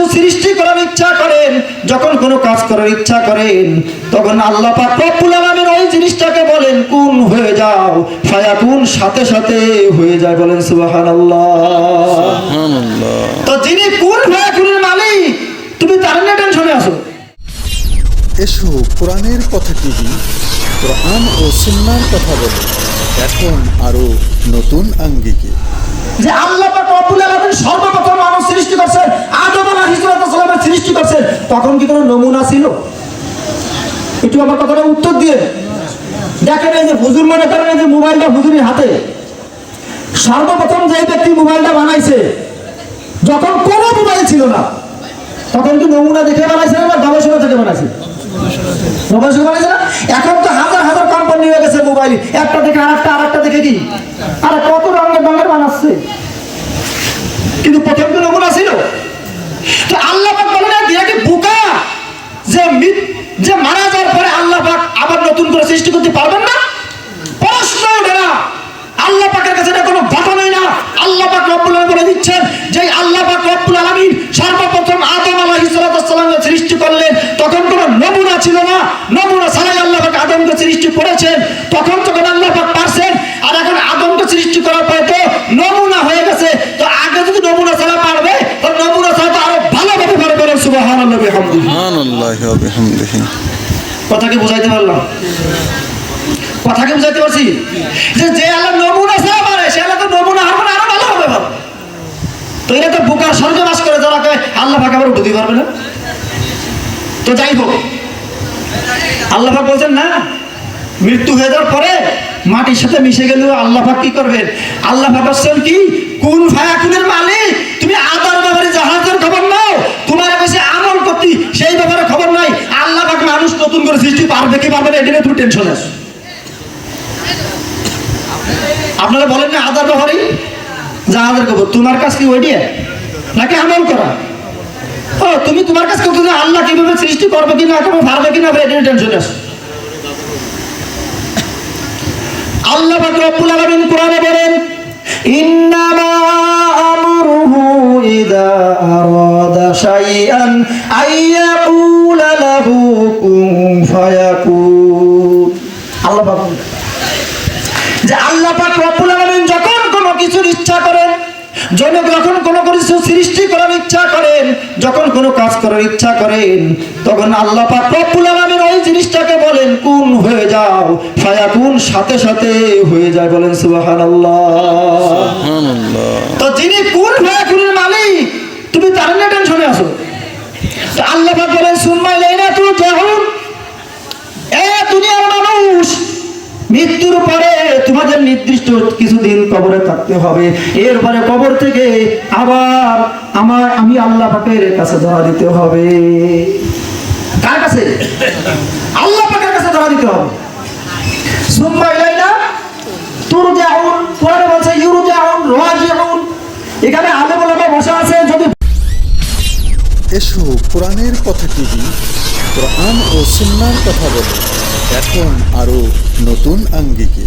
কিছু সৃষ্টি করার ইচ্ছা করেন যখন কোনো কাজ করার ইচ্ছা করেন তখন আল্লাহ পাক রব্বুল আলামিন ওই জিনিসটাকে বলেন কোন হয়ে যাও ফায়াকুন সাথে সাথে হয়ে যায় বলেন সুবহানাল্লাহ। তো যিনি কোন ফায়াকুনের মালিক তুমি তার নিয়ে টেনশনে আছো। এসো কোরআনের কথা টিভি কোরআন ও সুন্নার কথা বলে। এখন আরও নতুন আঙ্গিকে। যে আল্লাহ পাক রব্বুল আলামিন সর্বপ্রথম সৃষ্টি করছেন আদম আলাইহিস সালামের সৃষ্টি করছেন তখন কি কোনো নমুনা ছিল? একটু আমার কথাটা উত্তর দিয়ে দেখেন এই যে হুজুর মনে করেন এই যে মোবাইলটা হুজুরের হাতে। সর্বপ্রথম যে ব্যক্তি মোবাইলটা বানাইছে, যখন কোনো মোবাইল ছিল না, তখন কি নমুনা দেখে বানাইছে না গবেষণা থেকে বানাইছে? গবেষণা বানাইছে না? এখন তো হাজার হাজার কোম্পানি হয়ে গেছে মোবাইল। একটা দেখে আর একটা আর একটা দেখে কি? আর কত রঙের রঙের বানাচ্ছে? কিন্তু প্রথম তো নমুনা ছিল। তো আল্লাহ পাক বলে না দিয়া বোকা যে যে মারা যাওয়ার পরে আল্লাহ আবার নতুন করে সৃষ্টি করতে পারবেন না? দিচ্ছেন যে আল্লাহ করলেন। তখন নমুনা ছিল না। আল্লাহ আদমকে তখন আল্লাহ পাক পারছেন আর এখন আদমকে সৃষ্টি করার পরে তো নমুনা হয়ে গেছে তো আগে যদি নমুনা ছাড়া পারবে তো নমুনা ছাড়া তো আরও ভালোভাবে পারবে বলেন সুবহানাল্লাহি ওয়া বিহামদিহি সুবহানাল্লাহি ওয়া কি বুঝাইতে পারলাম। কথা কি বুঝাইতে পারছি? যে যে আল্লাহ নমুনা পারে সে আল্লাহ তো নমুনা না, আরও ভালো হবে তো এটা তো বোকার করে, যারা আল্লাহ আবার পারবে না। তো যাই হোক, আল্লাহ বলছেন, না, মৃত্যু হয়ে যাওয়ার পরে মাটির সাথে মিশে গেলেও আল্লাহ কি করবেন আল্লাহ পাক বলছেন কি? কোন ফায়াকুনের মালিক তুমি আদার ব্যাপারে জাহাজের খবর নাও তোমার কাছে আমল করতি সেই ব্যাপারে খবর নাই আল্লাহ পাক মানুষ সৃষ্টি পারবে কি পারবে না এটা নিয়ে তুমি টেনশন আছো আপনারা বলেন না আদার ব্যাপারে জাহাজের খবর তোমার কাছে কি ওইটিয়ে নাকি আমল করা? ও, তুমি তোমার কাছে করতে যে আল্লাহ কীভাবে সৃষ্টি করবে কি না করবে পারবে কি এটা নিয়ে টেনশন আছো আল্লাহ পাক রব্বুল আলামিন কোরআনে বলেন, ইন্নামা আমরুহু ইযা আরাদা শাইআন আইয়াকুলা লাহু কুন রব্বুল আলামিন যখন কোনো কিছুর ইচ্ছা করেন জন যখন কোনো কিছু সৃষ্টি করার ইচ্ছা করেন যখন কোনো কাজ করার ইচ্ছা করেন তখন আল্লাহ পাক রব্বুল আলামিন ওই জিনিসটাকে বলেন কোন হয়ে যাও ফায়াকুন সাথে সাথে হয়ে যায় বলেন সুবহানাল্লাহ। তো যিনি কোন ফায়াকুনের মালিক তুমি তার নিয়ে টেনশনে আছো। তো আল্লাহ পাক বলেন সুম্মা ইলাইনা তুরজাউন এ নির্দিষ্ট কিছুদিন কবরে থাকতে হবে। এরপরে কবর থেকে আবার আমার, আমি আল্লাহ পাকের কাছে ধরা দিতে হবে। কার কাছে? আল্লাহ পাকের কাছে ধরা দিতে হবে। বলছে এখানে আলে বলে বসা আছে, যদি এসো কথা টিভি কোরআন ও সুন্নার কথা বলে। এখন আরও নতুন আঙ্গিকে।